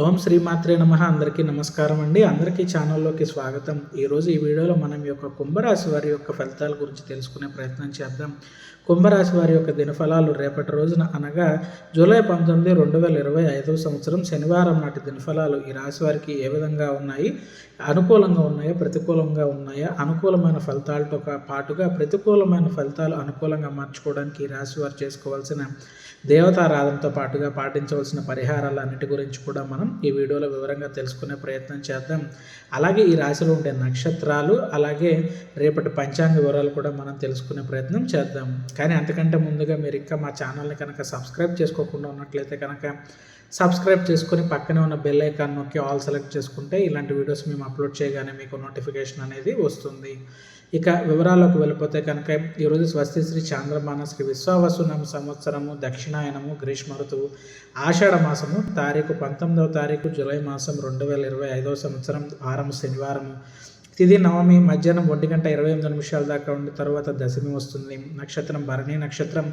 ఓం శ్రీమాత్రే నమ. అందరికీ నమస్కారం అండి. అందరికీ ఛానల్లోకి స్వాగతం. ఈరోజు ఈ వీడియోలో మనం యొక్క కుంభరాశి వారి యొక్క ఫలితాల గురించి తెలుసుకునే ప్రయత్నం చేద్దాం. కుంభరాశి వారి యొక్క దినఫలాలు రేపటి రోజున అనగా జూలై పంతొమ్మిది రెండు వేల ఇరవై ఐదవ సంవత్సరం శనివారం నాటి దినఫలాలు ఈ రాశి వారికి ఏ విధంగా ఉన్నాయి? అనుకూలంగా ఉన్నాయా? ప్రతికూలంగా ఉన్నాయా? అనుకూలమైన ఫలితాలతో పాటుగా ప్రతికూలమైన ఫలితాలు అనుకూలంగా మార్చుకోవడానికి ఈ రాశి వారు చేసుకోవాల్సిన దేవతారాధనతో పాటుగా పాటించవలసిన పరిహారాలు అన్నిటి గురించి కూడా మనం ఈ వీడియోలో వివరంగా తెలుసుకునే ప్రయత్నం చేద్దాం. అలాగే ఈ రాశిలో ఉండే నక్షత్రాలు అలాగే రేపటి పంచాంగ వివరాలు కూడా మనం తెలుసుకునే ప్రయత్నం చేద్దాం. కానీ అంతకంటే ముందుగా మీరు ఇంకా మా ఛానల్ని కనుక సబ్స్క్రైబ్ చేసుకోకుండా ఉన్నట్లయితే కనుక సబ్స్క్రైబ్ చేసుకుని పక్కనే ఉన్న బెల్ ఐకాన్ నొక్కి ఆల్ సెలెక్ట్ చేసుకుంటే ఇలాంటి వీడియోస్ మేము అప్లోడ్ చేయగానే మీకు నోటిఫికేషన్ అనేది వస్తుంది. ఇక వివరాల్లోకి వెళ్ళిపోతే కనుక ఈరోజు స్వస్తి శ్రీ చాంద్రమాన శ్రీ విశ్వావసునామ సంవత్సరము దక్షిణాయనము గ్రీష్మ ఋతువు ఆషాఢ మాసము తారీఖు పంతొమ్మిదవ తారీఖు జూలై మాసం రెండు వేల ఇరవై ఐదవ సంవత్సరం వారం శనివారము. తిది నవమి మధ్యాహ్నం ఒంటి గంట ఇరవై ఎనిమిది నిమిషాల దాకా ఉండి తర్వాత దశమి వస్తుంది. నక్షత్రం భరణి నక్షత్రం.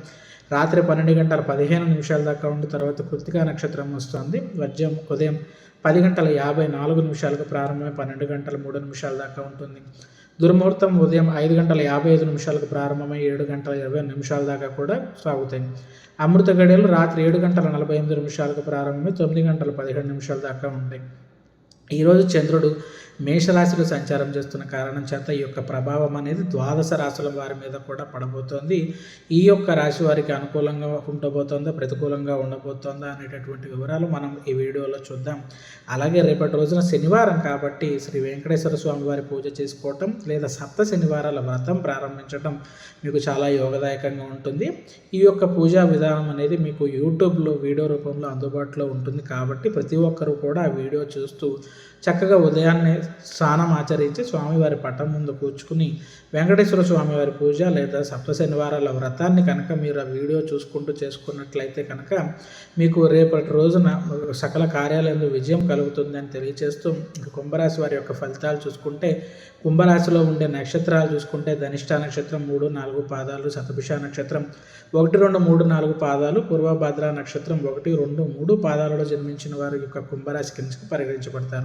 రాత్రి పన్నెండు గంటల పదిహేను నిమిషాల దాకా ఉండి తర్వాత కృతికా నక్షత్రం వస్తుంది. వజ్రం ఉదయం పది గంటల యాభై నాలుగు నిమిషాలకు ప్రారంభమై పన్నెండు గంటల మూడు నిమిషాల దాకా ఉంటుంది. దుర్ముహూర్తం ఉదయం ఐదు గంటల యాభై ఐదు నిమిషాలకు ప్రారంభమై ఏడు గంటల ఇరవై నిమిషాల దాకా కూడా సాగుతాయి. అమృత గడియలు రాత్రి ఏడు గంటల నలభై ఎనిమిది నిమిషాలకు ప్రారంభమై తొమ్మిది గంటల పదిహేడు నిమిషాల దాకా ఉంటాయి. ఈరోజు చంద్రుడు మేషరాశిలో సంచారం చేస్తున్న కారణం చేత ఈ యొక్క ప్రభావం అనేది ద్వాదశ రాశుల వారి మీద కూడా పడబోతోంది. ఈ యొక్క రాశి వారికి అనుకూలంగా ఉండబోతోందా ప్రతికూలంగా ఉండబోతోందా అనేటటువంటి వివరాలు మనం ఈ వీడియోలో చూద్దాం. అలాగే రేపటి రోజున శనివారం కాబట్టి శ్రీ వెంకటేశ్వర స్వామి వారి పూజ చేసుకోవటం లేదా సప్త శనివారాల వ్రతం ప్రారంభించడం మీకు చాలా యోగదాయకంగా ఉంటుంది. ఈ యొక్క పూజా విధానం అనేది మీకు యూట్యూబ్లో వీడియో రూపంలో అందుబాటులో ఉంటుంది కాబట్టి ప్రతి ఒక్కరూ కూడా ఆ వీడియో చూస్తూ చక్కగా ఉదయాన్నే స్నానం ఆచరించి స్వామివారి పట్టం ముందు కూర్చుకుని వెంకటేశ్వర స్వామివారి పూజ లేదా సప్త శనివారాల వ్రతాన్ని కనుక మీరు ఆ వీడియో చూసుకుంటూ చేసుకున్నట్లయితే కనుక మీకు రేపటి రోజున సకల కార్యాలయంలో విజయం కలుగుతుందని తెలియజేస్తూ కుంభరాశి వారి యొక్క ఫలితాలు చూసుకుంటే కుంభరాశిలో ఉండే నక్షత్రాలు చూసుకుంటే ధనిష్ట నక్షత్రం మూడు నాలుగు పాదాలు శతభిష నక్షత్రం ఒకటి రెండు మూడు నాలుగు పాదాలు పూర్వభద్ర నక్షత్రం ఒకటి రెండు మూడు పాదాలలో జన్మించిన వారి యొక్క కుంభరాశి కిందకి పరిగణించబడతారు.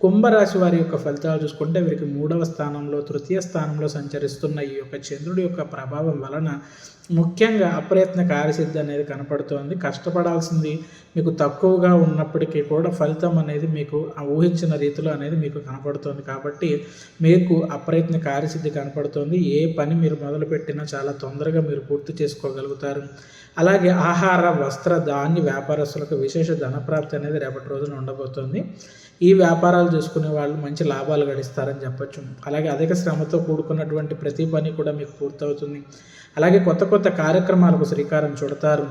కుంభరాశి వారి యొక్క ఫలితాలు చూసుకుంటే వీరికి మూడవ స్థానంలో తృతీయ స్థానంలో సంచరిస్తున్న ఈ యొక్క చంద్రుడి యొక్క ప్రభావం వలన ముఖ్యంగా అప్రయత్న కార్యసిద్ధి అనేది కనపడుతోంది. కష్టపడాల్సింది మీకు తక్కువగా ఉన్నప్పటికీ కూడా ఫలితం అనేది మీకు ఊహించిన రీతిలో అనేది మీకు కనపడుతోంది. కాబట్టి మీకు అప్రయత్న కార్యసిద్ధి కనపడుతోంది. ఏ పని మీరు మొదలుపెట్టినా చాలా తొందరగా మీరు పూర్తి చేసుకోగలుగుతారు. అలాగే ఆహార వస్త్ర ధాన్య వ్యాపారస్తులకు విశేష ధనప్రాప్తి అనేది రేపటి రోజున ఉండబోతోంది. ఈ వ్యాపారాలు చేసుకునే వాళ్ళు మంచి లాభాలు గడిస్తారని చెప్పచ్చు. అలాగే అధిక శ్రమతో కూడుకున్నటువంటి ప్రతి పని కూడా మీకు పూర్తవుతుంది. అలాగే కొత్త కొత్త కార్యక్రమాలకు శ్రీకారం చుడతారు.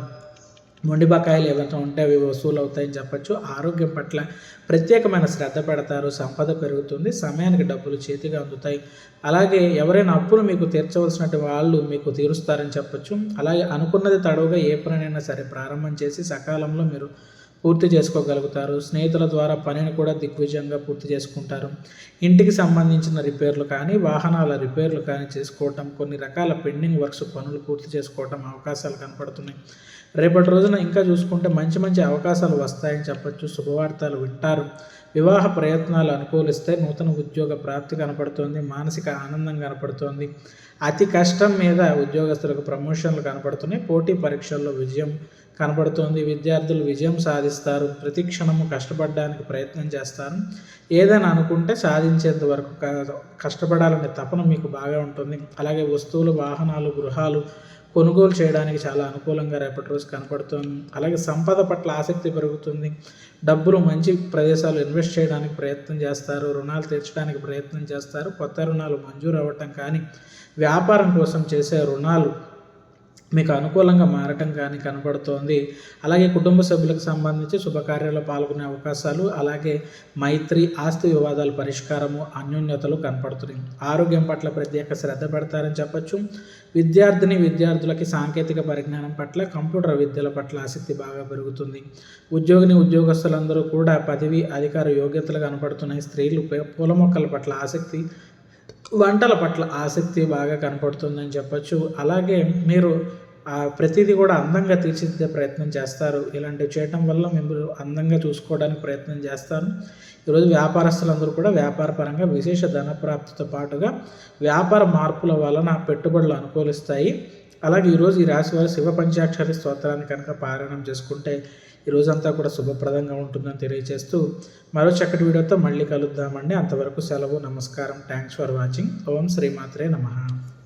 మొండి బకాయిలు ఏమైనా ఉంటే అవి వసూలు అవుతాయని చెప్పచ్చు. ఆరోగ్యం పట్ల ప్రత్యేకమైన శ్రద్ధ పెడతారు. సంపద పెరుగుతుంది. సమయానికి డబ్బులు చేతిగా అందుతాయి. అలాగే ఎవరైనా అప్పులు మీకు తీర్చవలసినటువంటి వాళ్ళు మీకు తీరుస్తారని చెప్పొచ్చు. అలాగే అనుకున్నది తడవుగా ఏ పనైనా సరే ప్రారంభం చేసి సకాలంలో మీరు పూర్తి చేసుకోగలుగుతారు. స్నేహితుల ద్వారా పనిని కూడా దిగ్విజయంగా పూర్తి చేసుకుంటారు. ఇంటికి సంబంధించిన రిపేర్లు కానీ వాహనాల రిపేర్లు కానీ చేసుకోవటం కొన్ని రకాల పెండింగ్ వర్క్స్ పనులు పూర్తి చేసుకోవటం అవకాశాలు కనపడుతున్నాయి. రేపటి రోజున ఇంకా చూసుకుంటే మంచి మంచి అవకాశాలు వస్తాయని చెప్పొచ్చు. శుభవార్తలు వింటారు. వివాహ ప్రయత్నాలు అనుకూలిస్తే నూతన ఉద్యోగ ప్రాప్తి కనపడుతోంది. మానసిక ఆనందం కనపడుతోంది. అతి కష్టం మీద ఉద్యోగస్తులకు ప్రమోషన్లు కనపడుతున్నాయి. పోటీ పరీక్షల్లో విజయం కనపడుతుంది. విద్యార్థులు విజయం సాధిస్తారు. ప్రతి క్షణము కష్టపడడానికి ప్రయత్నం చేస్తారు. ఏదైనా అనుకుంటే సాధించేంత వరకు కష్టపడాలనే తపన మీకు బాగా ఉంటుంది. అలాగే వస్తువులు వాహనాలు గృహాలు కొనుగోలు చేయడానికి చాలా అనుకూలంగా రేపటి రోజు కనపడుతుంది. అలాగే సంపద పట్ల ఆసక్తి పెరుగుతుంది. డబ్బులు మంచి ప్రదేశాలు ఇన్వెస్ట్ చేయడానికి ప్రయత్నం చేస్తారు. రుణాలు తీర్చడానికి ప్రయత్నం చేస్తారు. కొత్త రుణాలు మంజూరు అవ్వటం కానీ వ్యాపారం కోసం చేసే రుణాలు మీకు అనుకూలంగా మారటం కానీ కనపడుతోంది అలాగే కుటుంబ సభ్యులకు సంబంధించి శుభకార్యాల్లో పాల్గొనే అవకాశాలు అలాగే మైత్రి ఆస్తి వివాదాల పరిష్కారము అన్యోన్యతలు కనపడుతున్నాయి. ఆరోగ్యం పట్ల ప్రత్యేక శ్రద్ధ పెడతారని చెప్పొచ్చు. విద్యార్థిని విద్యార్థులకి సాంకేతిక పరిజ్ఞానం పట్ల కంప్యూటర్ విద్యల పట్ల ఆసక్తి బాగా పెరుగుతుంది. ఉద్యోగిని ఉద్యోగస్తులందరూ కూడా పదవి అధికార యోగ్యతలు కనపడుతున్నాయి. స్త్రీలు పూల మొక్కల పట్ల ఆసక్తి వంటల పట్ల ఆసక్తి బాగా కనపడుతుందని చెప్పచ్చు. అలాగే మీరు ప్రతిదీ కూడా అందంగా తీర్చిదిద్దే ప్రయత్నం చేస్తారు. ఇలాంటివి చేయటం వల్ల మేము అందంగా చూసుకోవడానికి ప్రయత్నం చేస్తారు ఈరోజు వ్యాపారస్తులందరూ కూడా వ్యాపార పరంగా విశేష ధన ప్రాప్తితో పాటుగా వ్యాపార మార్పుల వలన పెట్టుబడులు అనుకూలిస్తాయి. అలాగే ఈరోజు ఈ రాశి వారు శివ పంచాక్షరి స్తోత్రాన్ని కనుక పారాయణం చేసుకుంటే ఈ రోజంతా కూడా శుభప్రదంగా ఉంటుందని తెలియజేస్తూ మరో చక్కటి వీడియోతో మళ్ళీ కలుద్దామండి. అంతవరకు సెలవు నమస్కారం. థ్యాంక్స్ ఫర్ వాచింగ్ ఓం శ్రీమాత్రే నమః.